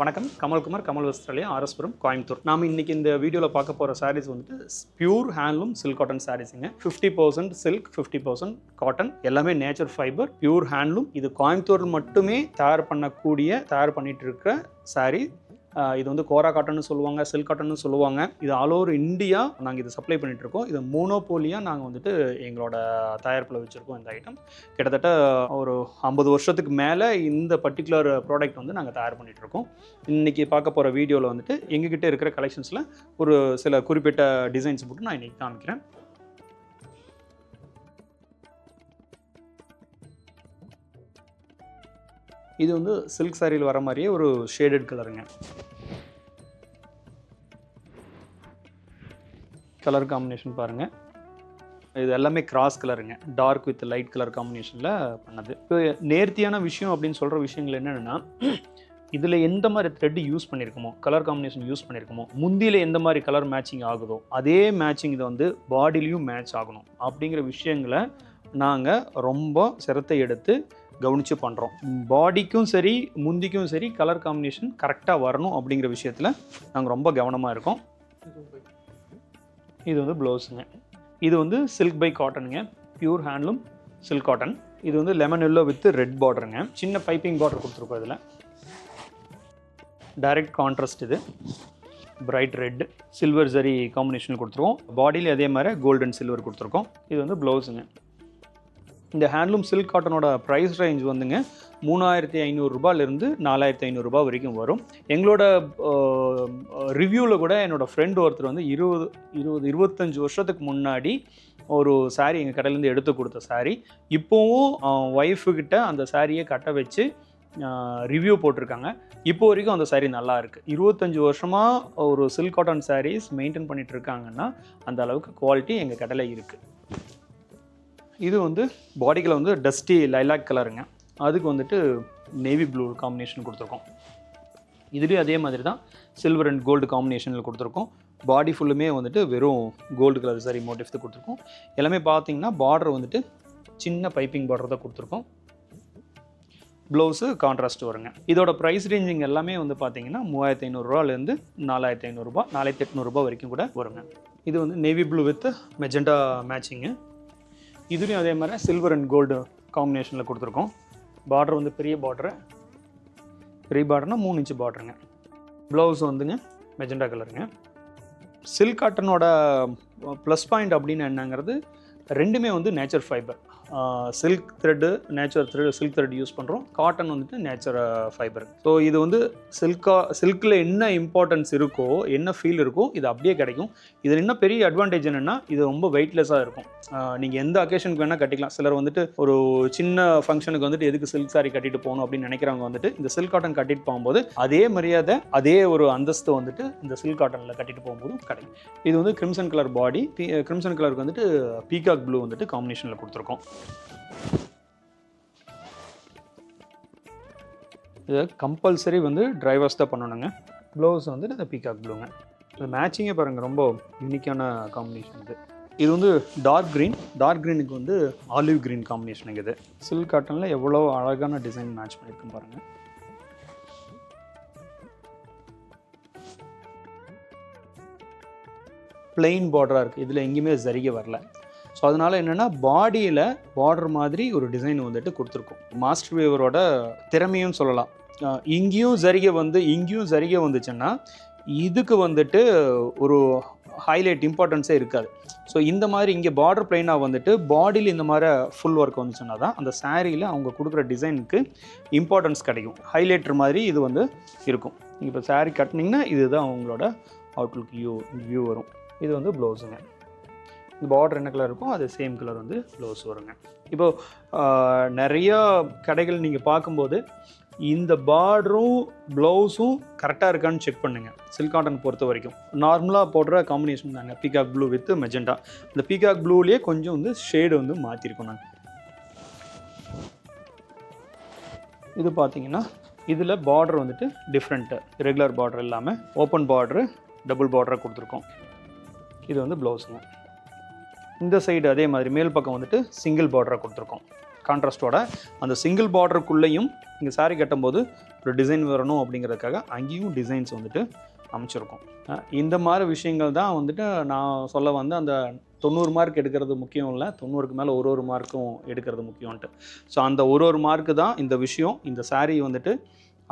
வணக்கம். கமல்குமார் கமல் வஸ்திராலயா ஆர்எஸ்புரம் கோயம்புத்தூர். நாம இன்றைக்கி இந்த வீடியோவில் பார்க்க போகிற சாரீஸ் வந்துட்டு pure handloom silk cotton சாரீஸுங்க fifty percent silk fifty percent cotton எல்லாமே நேச்சர் ஃபைபர் பியூர் ஹேண்ட்லூம் இது கோயம்புத்தூர் மட்டுமே தயார் பண்ணக்கூடிய தயார் பண்ணிட்டு இருக்கிற சாரீ இது வந்து கோரா காட்டன்னு சொல்லுவாங்க சில்க் காட்டன்னு சொல்லுவாங்க. இது ஆல் ஓவர் இந்தியா நாங்கள் இது சப்ளை பண்ணிட்டு இருக்கோம். இது மோனோபோலியாக நாங்கள் வந்துட்டு எங்களோட தயாரிப்பில் வச்சுருக்கோம் இந்த ஐட்டம் கிட்டத்தட்ட ஒரு ஐம்பது வருஷத்துக்கு மேலே இந்த பர்டிகுலர் ப்ராடக்ட் வந்து நாங்கள் தயார் பண்ணிட்டு இருக்கோம். இன்னைக்கு பார்க்க போகிற வீடியோவில் வந்துட்டு எங்ககிட்ட இருக்கிற கலெக்ஷன்ஸில் ஒரு சில குறிப்பிட்ட டிசைன்ஸ் மட்டும் நான் இன்னைக்கு காமிக்கிறேன். இது வந்து சில்க் சாரியில் வர மாதிரியே ஒரு ஷேடட் கலருங்க கலர் காம்பினேஷன் பாருங்கள் இது எல்லாமே கிராஸ் கலருங்க டார்க் வித் லைட் கலர் காம்பினேஷனில் பண்ணது. இப்போ நேர்த்தியான விஷயம் அப்படின்னு சொல்கிற விஷயங்கள் என்னென்னா இதில் எந்த மாதிரி த்ரெட் யூஸ் பண்ணியிருக்கோமோ கலர் காம்பினேஷன் யூஸ் பண்ணியிருக்கோமோ முந்தியில் எந்த மாதிரி கலர் மேட்சிங் ஆகுதோ அதே மேட்சிங் இதை வந்து பாடிலையும் மேட்ச் ஆகணும். அப்படிங்கிற விஷயங்களை நாங்கள் ரொம்ப சிரத்தை எடுத்து கவனித்து பண்ணுறோம் பாடிக்கும் சரி முந்திக்கும் சரி கலர் காம்பினேஷன் கரெக்டாக வரணும் அப்படிங்கிற விஷயத்தில் நாங்கள் ரொம்ப கவனமாக இருக்கோம். இது வந்து ப்ளவுஸுங்க இது வந்து சில்க் பை காட்டனுங்க பியூர் ஹேண்ட்லூம் சில்க் காட்டன் இது வந்து லெமன் எல்லோ வித் ரெட் பார்டருங்க சின்ன பைப்பிங் பார்டர் கொடுத்துருக்கோம் இதில். டைரக்ட் கான்ட்ராஸ்ட் இது. Bright red silver zari combination கொடுத்துருக்கோம். பாடியில் அதே மாதிரி கோல்டன் சில்வர் கொடுத்துருக்கோம். இது வந்து ப்ளவுஸுங்க இந்த ஹேண்ட்லூம் சில்க் காட்டனோட ப்ரைஸ் ரேஞ்ச் வந்துங்க மூணாயிரத்தி ஐநூறுரூபாலேருந்து நாலாயிரத்தி ஐநூறுரூபா வரைக்கும் வரும். எங்களோட ரிவ்யூவில் கூட என்னோடய ஃப்ரெண்டு ஒருத்தர் வந்து இருபது இருபது இருபத்தஞ்சி வருஷத்துக்கு முன்னாடி ஒரு சாரீ எங்கள் கடையிலேருந்து எடுத்து கொடுத்த saree. இப்போவும் ஒய்ஃபுக்கிட்ட அந்த சாரியை கட்ட வச்சு ரிவ்யூ போட்டிருக்காங்க. இப்போ வரைக்கும் அந்த saree நல்லா இருக்குது இருபத்தஞ்சி வருஷமாக ஒரு சில்க் காட்டன் சாரீஸ் மெயின்டைன் பண்ணிகிட்ருக்காங்கன்னா அந்த அளவுக்கு குவாலிட்டி எங்கள் கடையில் இருக்குது இது வந்து பாடிக்கில் வந்து டஸ்டி லைலாக் கலருங்க அதுக்கு வந்துட்டு நேவி ப்ளூ காம்பினேஷன் கொடுத்துருக்கோம். இதுலேயும் அதே மாதிரி தான் சில்வர் அண்ட் கோல்டு காம்பினேஷனில் கொடுத்துருக்கோம். பாடி ஃபுல்லுமே வந்துட்டு வெறும் கோல்டு கலர் சாரி மோட்டிஃப் கொடுத்துருக்கோம். எல்லாமே பார்த்தீங்கன்னா பார்டர் வந்துட்டு சின்ன பைப்பிங் பார்டர் தான் கொடுத்துருக்கோம். ப்ளவுஸு கான்ட்ராஸ்ட் வருங்க. இதோட ப்ரைஸ் ரேஞ்சிங் எல்லாமே வந்து பார்த்தீங்கன்னா மூவாயிரத்தி ஐநூறுரூவாலேருந்து நாலாயிரத்தி ஐநூறுரூபா நாலாயிரத்தி எட்நூறுபா வரைக்கும் கூட வருங்க. இது வந்து navy blue with magenta matching இதுலேயும் அதே மாதிரி சில்வர் அண்ட் கோல்டு காம்பினேஷனில் கொடுத்துருக்கோம். பார்டர் வந்து பெரிய பார்டரு பெரிய பார்டர்னால் மூணு இன்ச்சு பார்டருங்க ப்ளவுஸ் வந்துங்க மெஜெண்டா கலருங்க சில்க் காட்டனோட ப்ளஸ் பாயிண்ட் அப்படின்னு என்னங்கிறது ரெண்டுமே வந்து nature fibre silk thread natural thread silk thread use பண்ணுறோம் காட்டன் வந்துட்டு நேச்சுரல் ஃபைபர் ஸோ இது வந்து சில்கா சில்கில் என்ன இம்பார்ட்டன்ஸ் இருக்கோ என்ன ஃபீல் இருக்கோ இது அப்படியே கிடைக்கும். இதில் என்ன பெரிய அட்வான்டேஜ் என்னென்னா இது ரொம்ப வெயிட்லெஸ்ஸாக இருக்கும். நீங்கள் எந்த அக்கேஷனுக்கு வேணால் கட்டிக்கலாம். சிலர் வந்துட்டு ஒரு சின்ன ஃபங்க்ஷனுக்கு வந்துட்டு எதுக்கு சில்க் சாரி கட்டிட்டு போகணும் அப்படின்னு நினைக்கிறவங்க வந்துட்டு இந்த சில்க் காட்டன் கட்டிட்டு போகும்போது அதே மரியாதை அதே ஒரு அந்தஸ்து வந்துட்டு இந்த சில்க் காட்டனில் கட்டிட்டு போகும்போது கிடைக்கும். இது வந்து கிரிம்சன் கலர் பாடி கிரிம்சன் கலருக்கு வந்துட்டு பீகாக் ப்ளூ வந்துட்டு காம்பினேஷனில் கொடுத்துருக்கோம். இதை கம்பல்சரி வந்து டிரைவர்ஸ் தான் பண்ணணுங்க. ப்ளவுஸ் வந்து இந்த பீகாக் ப்ளூங்க இந்த மேட்சிங்கே பாருங்கள் ரொம்ப யூனிக்கான காம்பினேஷன் இது. இது வந்து டார்க் க்ரீன் டார்க் க்ரீனுக்கு வந்து ஆலிவ் க்ரீன் காம்பினேஷன் இது. சில்க் காட்டனில் எவ்வளோ அழகான டிசைன் மேட்ச் பண்ணியிருக்கும் பாருங்கள் பிளெயின் பார்டராக இருக்குது இதில் எங்கேயுமே சரிகை வரல. ஸோ அதனால் என்னென்னா பாடியில் பார்டர் மாதிரி ஒரு டிசைன் வந்துட்டு கொடுத்துருக்கோம். மாஸ்டர் வேவரோட திறமையும் சொல்லலாம். இங்கேயும் சரிகை வந்து இங்கேயும் சரிகை வந்துச்சுன்னா இதுக்கு வந்துட்டு ஒரு ஹைலைட் இம்பார்ட்டன்ஸே இருக்காது. ஸோ இந்த மாதிரி இங்கே பார்டர் பிளைனாக வந்துட்டு பாடியில் இந்த மாதிரி ஃபுல் ஒர்க் வந்துச்சுன்னா தான் அந்த சாரியில் அவங்க கொடுக்குற டிசைனுக்கு இம்பார்ட்டன்ஸ் கிடைக்கும். ஹைலைட்டர் மாதிரி இது வந்து இருக்கும். இப்போ saree கட்டினீங்கன்னா இதுதான் அவங்களோட அவுட்லுக் வியூ வியூ வரும். இது வந்து ப்ளவுஸுங்க இந்த பார்டர் என்ன கலர் இருக்கோ அது சேம் கலர் வந்து ப்ளவுஸ் வருங்க. இப்போது நிறையா கடைகள் நீங்கள் பார்க்கும்போது இந்த பார்டரும் ப்ளவுஸும் கரெக்டாக இருக்கான்னு செக் பண்ணுங்கள் சில்க் காட்டன் பொறுத்த வரைக்கும். நார்மலாக போடுற காம்பினேஷன் தாங்க. பீகாக் ப்ளூ வித் மெஜெண்டா இந்த பீகாக் ப்ளூலேயே கொஞ்சம் வந்து ஷேடு வந்து மாற்றிருக்கோம் நாங்கள் இது பார்த்தீங்கன்னா இதில் பார்டர் வந்துட்டு டிஃப்ரெண்ட்டு ரெகுலர் பார்டர் இல்லாமல் ஓப்பன் பார்டரு டபுள் பார்டரை கொடுத்துருக்கோம். இது வந்து ப்ளவுஸுங்க இந்த சைடு அதே மாதிரி மேல் பக்கம் வந்துட்டு சிங்கிள் பார்டரை கொடுத்துருக்கோம். கான்ட்ராஸ்டோட அந்த சிங்கிள் பார்டருக்குள்ளேயும் இங்கே சாரீ கட்டும்போது ஒரு டிசைன் வரணும் அப்படிங்கிறதுக்காக அங்கேயும் டிசைன்ஸ் வந்துட்டு அமைச்சிருக்கோம். இந்த மாதிரி விஷயங்கள் தான் வந்துட்டு நான் சொல்ல வந்து அந்த தொண்ணூறு மார்க் எடுக்கிறது முக்கியம் இல்லை தொண்ணூறுக்கு மேலே ஒரு ஒரு மார்க்கும் எடுக்கிறது முக்கியம்ன்ட்டு. ஸோ அந்த ஒரு ஒரு மார்க்கு தான் இந்த விஷயம். இந்த சாரீ வந்துட்டு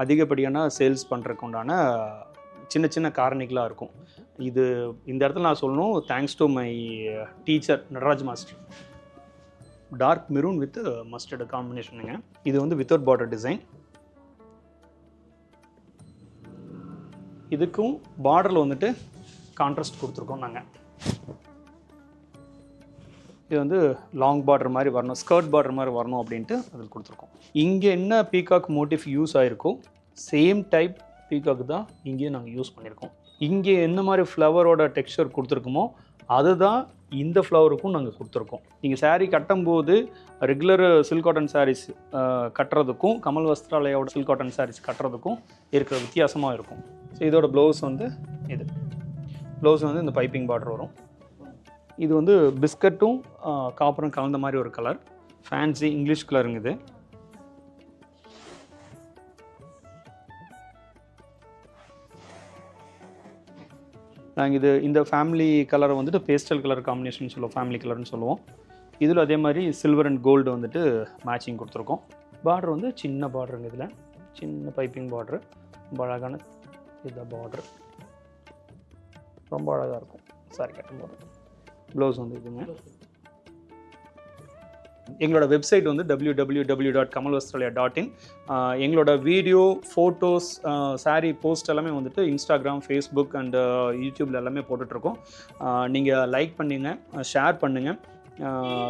அதிகப்படியான சேல்ஸ் பண்ணுறதுக்கு உண்டான சின்ன சின்ன காரணிகளாக இருக்கும். இது இந்த இடத்துல நான் சொல்லணும் thanks to my teacher Nataraj master. Dark maroon with mustard காம்பினேஷனுங்க இது வந்து வித்தவுட் பார்டர் டிசைன் இதுக்கும் பார்டரில் வந்துட்டு கான்ட்ராஸ்ட் கொடுத்துருக்கோம் நாங்கள் இது வந்து லாங் பார்டர் மாதிரி வரணும் ஸ்கர்ட் பார்டர் மாதிரி வரணும் அப்படின்ட்டு அதில் கொடுத்துருக்கோம். இங்கே என்ன பீகாக் மோட்டிவ் யூஸ் ஆகிருக்கோ சேம் டைப் பீகாக் தான் இங்கேயும் நாங்கள் யூஸ் பண்ணியிருக்கோம். இங்கே என்ன மாதிரி ஃப்ளவரோட டெக்ஸ்சர் கொடுத்துருக்கோமோ அதுதான் இந்த ஃப்ளவருக்கும் நாங்கள் கொடுத்துருக்கோம். நீங்கள் சாரீ கட்டும்போது ரெகுலர் சில்க் காட்டன் சாரீஸ் கட்டுறதுக்கும் கமல் வஸ்திராலயோட சில்க் காட்டன் சாரீஸ் கட்டுறதுக்கும் இருக்கிற வித்தியாசமாக இருக்கும். ஸோ இதோட ப்ளவுஸ் வந்து இது. ப்ளவுஸ் வந்து இந்த பைப்பிங் பார்டர் வரும். இது வந்து பிஸ்கட்டும் காப்பரும் கலந்த மாதிரி ஒரு கலர் ஃபேன்சி இங்கிலீஷ் கலருங்க இது. நாங்கள் இது இந்த ஃபேமிலி கலரை வந்துட்டு பேஸ்டல் கலர் காம்பினேஷன் சொல்லுவோம் ஃபேமிலி கலர்னு சொல்லுவோம். இதில் அதே மாதிரி சில்வர் அண்ட் கோல்டு வந்துட்டு மேட்சிங் கொடுத்துருக்கோம். பார்டர் வந்து சின்ன பார்டருங்க இதில். சின்ன பைப்பிங் பார்டரு ரொம்ப அழகான இந்த பார்டர் ரொம்ப அழகாக இருக்கும். சாரி கட்டும்போது ப்ளவுஸ் வந்து இதுங்க. எங்களோட வெப்சைட் வந்து W W W dot Kamal dot in எங்களோட வீடியோ ஃபோட்டோஸ் சாரீ போஸ்ட் எல்லாமே வந்துட்டு இன்ஸ்டாகிராம் ஃபேஸ்புக் அண்ட் யூடியூப்ல எல்லாமே போட்டுட்ருக்கோம். நீங்கள் லைக் பண்ணுங்கள் ஷேர் பண்ணுங்கள்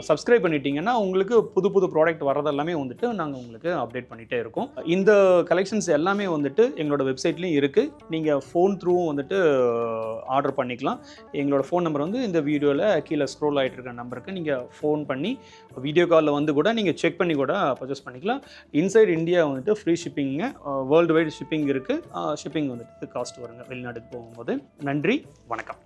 சப்ஸ்கிரைப் பண்ணிட்டீங்கன்னா உங்களுக்கு புது புது ப்ராடக்ட் வரதெல்லாமே வந்துட்டு நாங்கள் உங்களுக்கு அப்டேட் பண்ணிகிட்டே இருக்கோம். இந்த கலெக்ஷன்ஸ் எல்லாமே வந்துட்டு எங்களோட வெப்சைட்லேயும் இருக்குது நீங்கள் ஃபோன் த்ரூவும் வந்துட்டு ஆர்டர் பண்ணிக்கலாம். எங்களோட ஃபோன் நம்பர் வந்து இந்த வீடியோவில் கீழே ஸ்க்ரோல் ஆகிட்டு இருக்க நம்பருக்கு நீங்கள் ஃபோன் பண்ணி வீடியோ காலில் வந்து கூட நீங்கள் செக் பண்ணி கூட பர்ச்சேஸ் பண்ணிக்கலாம். இன்சைட் இந்தியா வந்துட்டு ஃப்ரீ ஷிப்பிங்க வேர்ல்டு வைடு ஷிப்பிங் இருக்குது ஷிப்பிங் வந்துட்டு காஸ்ட் வருங்க வெளிநாட்டுக்கு போகும்போது. நன்றி வணக்கம்.